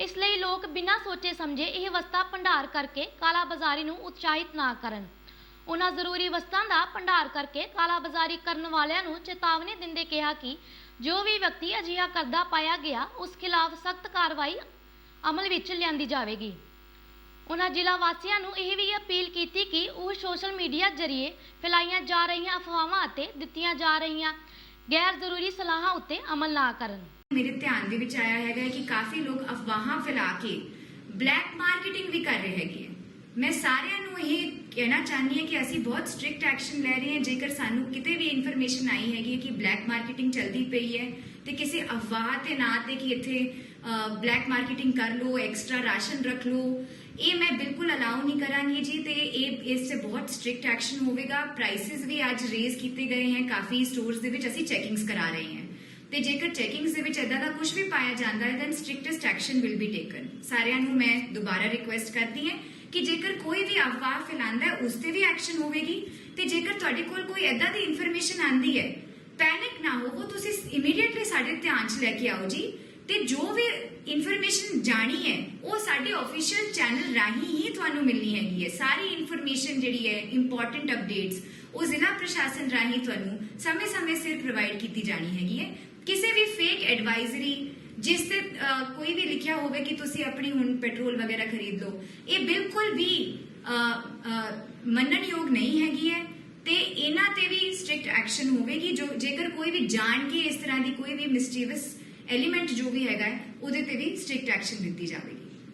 ਇਸ ਲਈ ਲੋਕ ਬਿਨਾਂ ਸੋਚੇ ਸਮਝੇ ਇਹ ਵਸਤਾਂ ਭੰਡਾਰ ਕਰਕੇ ਕਾਲਾ ਬਾਜ਼ਾਰੀ ਨੂੰ ਉਤਸ਼ਾਹਿਤ ਨਾ ਕਰਨ। ਉਹਨਾਂ ਜ਼ਰੂਰੀ ਵਸਤਾਂ ਦਾ ਭੰਡਾਰ ਕਰਕੇ ਕਾਲਾ ਬਾਜ਼ਾਰੀ ਕਰਨ ਵਾਲਿਆਂ ਨੂੰ ਚੇਤਾਵਨੀ ਦਿੰਦੇ ਕਿਹਾ ਕਿ ਜੋ ਵੀ ਵਿਅਕਤੀ ਅਜਿਹਾ ਕਰਦਾ ਪਾਇਆ ਗਿਆ, ਉਸ ਖਿਲਾਫ ਸਖਤ ਕਾਰਵਾਈ ਅਮਲ ਵਿੱਚ ਲਿਆਂਦੀ ਜਾਵੇਗੀ। ਉਹਨਾਂ ਜ਼ਿਲ੍ਹਾ ਵਾਸੀਆਂ ਨੂੰ ਇਹ ਵੀ ਅਪੀਲ ਕੀਤੀ ਕਿ ਉਹ ਸੋਸ਼ਲ ਮੀਡੀਆ ਜ਼ਰੀਏ ਫੈਲਾਈਆਂ ਜਾ ਰਹੀਆਂ ਅਫਵਾਹਾਂ ਅਤੇ ਦਿੱਤੀਆਂ ਜਾ ਰਹੀਆਂ ਗੈਰ ਜ਼ਰੂਰੀ ਸਲਾਹਾਂ ਉੱਤੇ ਅਮਲ ਨਾ ਕਰਨ। ਮੇਰੇ ਧਿਆਨ ਦੇ ਵਿੱਚ ਆਇਆ ਹੈਗਾ ਕਿ ਕਾਫੀ ਲੋਕ ਅਫਵਾਹਾਂ ਫੈਲਾ ਕੇ ਬਲੈਕ ਮਾਰਕੀਟਿੰਗ ਵੀ ਕਰ ਰਹੇ ਹੈਗੇ ਮੈਂ ਸਾਰਿਆਂ ਨੂੰ ਇਹ ਕਹਿਣਾ ਚਾਹੁੰਦੀ ਹਾਂ ਕਿ ਅਸੀਂ ਬਹੁਤ ਸਟ੍ਰਿਕਟ ਐਕਸ਼ਨ ਲੈ ਰਹੇ ਹਾਂ। ਜੇਕਰ ਸਾਨੂੰ ਕਿਤੇ ਵੀ ਇਨਫੋਰਮੇਸ਼ਨ ਆਈ ਹੈਗੀ ਹੈ ਕਿ ਬਲੈਕ ਮਾਰਕੀਟਿੰਗ ਚੱਲਦੀ ਪਈ ਹੈ ਤੇ ਕਿਸੇ ਅਫਵਾਹ ਤੇ ਨਾਂ ਤੇ ਕਿ ਇੱਥੇ ਬਲੈਕ ਮਾਰਕੀਟਿੰਗ ਕਰ ਲਓ ਐਕਸਟਰਾ ਰਾਸ਼ਨ ਰੱਖ ਲਓ, ਇਹ ਮੈਂ ਬਿਲਕੁਲ ਅਲਾਉ ਨਹੀਂ ਕਰਾਂਗੀ ਜੀ ਤੇ ਇਸ ਤੇ ਬਹੁਤ ਸਟ੍ਰਿਕਟ ਐਕਸ਼ਨ ਹੋਵੇਗਾ ਪ੍ਰਾਈਸਿਸ ਵੀ ਅੱਜ ਰੇਜ਼ ਕੀਤੇ ਗਏ ਹਨ ਕਾਫੀ ਸਟੋਰਸ ਦੇ ਵਿੱਚ ਅਸੀਂ ਚੈਕਿੰਗਸ ਕਰਾ ਰਹੇ ਹਾਂ ਤੇ ਜੇਕਰ ਚੈਕਿੰਗਸ ਦੇ ਵਿੱਚ ਇਦਾਂ ਦਾ ਕੁਝ ਵੀ ਪਾਇਆ ਜਾਂਦਾ ਹੈ then strictest action will be taken ਸਾਰਿਆਂ ਨੂੰ ਮੈਂ ਦੁਬਾਰਾ ਰਿਕੁਐਸਟ ਕਰਦੀ ਹਾਂ ਕਿ ਜੇਕਰ ਕੋਈ ਵੀ ਅਫਵਾਹ ਫੈਲਾਉਂਦਾ ਹੈ ਉਸ ਤੇ ਵੀ ਐਕਸ਼ਨ ਹੋਵੇਗੀ ਤੇ ਜੇਕਰ ਤੁਹਾਡੇ ਕੋਲ ਕੋਈ ਇਦਾਂ ਦੀ ਇਨਫੋਰਮੇਸ਼ਨ ਆਂਦੀ ਹੈ ਪੈਨਿਕ ਨਾ ਹੋਵੋ ਤੁਸੀਂ ਇਮੀਡੀਏਟਲੀ ਸਾਡੇ ਧਿਆਨ 'ਚ ਲੈ ਕੇ ਆਓ ਜੀ ਤੇ ਜੋ ਵੀ ਇਨਫੋਰਮੇਸ਼ਨ ਜਾਣੀ ਹੈ, ਉਹ ਸਾਡੇ ਅਫੀਸ਼ੀਅਲ ਚੈਨਲ ਰਾਹੀਂ ਹੀ ਤੁਹਾਨੂੰ ਮਿਲਣੀ ਹੈਗੀ ਹੈ। ਸਾਰੀ ਇਨਫੋਰਮੇਸ਼ਨ ਜਿਹੜੀ ਹੈ ਇੰਪੋਰਟੈਂਟ ਅਪਡੇਟਸ ਉਹ ਜ਼ਿਲ੍ਹਾ ਪ੍ਰਸ਼ਾਸਨ ਰਾਹੀਂ ਤੁਹਾਨੂੰ ਸਮੇਂ-ਸਮੇਂ ਸਿਰ ਪ੍ਰੋਵਾਈਡ ਕੀਤੀ ਜਾਣੀ ਹੈਗੀ ਹੈ। ਕਿਸੇ ਵੀ ਫੇਕ ਐਡਵਾਈਜ਼ਰੀ ਜਿਸ ਤੇ ਕੋਈ ਵੀ ਲਿਖਿਆ ਹੋਵੇ ਕਿ ਤੁਸੀਂ ਆਪਣੀ ਹੁਣ ਪੈਟਰੋਲ ਵਗੈਰਾ ਖਰੀਦ ਲਓ, ਇਹ ਬਿਲਕੁਲ ਵੀ ਮੰਨਣਯੋਗ ਨਹੀਂ ਹੈਗੀ ਹੈ। ਤੇ ਇਹਨਾਂ ਤੇ ਵੀ ਸਟ੍ਰਿਕਟ ਐਕਸ਼ਨ ਹੋਵੇਗੀ, ਜੋ ਜੇਕਰ ਕੋਈ ਵੀ ਜਾਣ ਕੇ ਇਸ ਤਰ੍ਹਾਂ ਦੀ ਕੋਈ ਵੀ ਮਿਸਚੀਵਸ ਐਲੀਮੈਂਟ ਜੋ ਵੀ ਹੈਗਾ ਉਹਦੇ ਤੇ ਵੀ ਸਟ੍ਰਿਕਟ ਐਕਸ਼ਨ ਦਿੱਤੀ ਜਾਵੇਗੀ।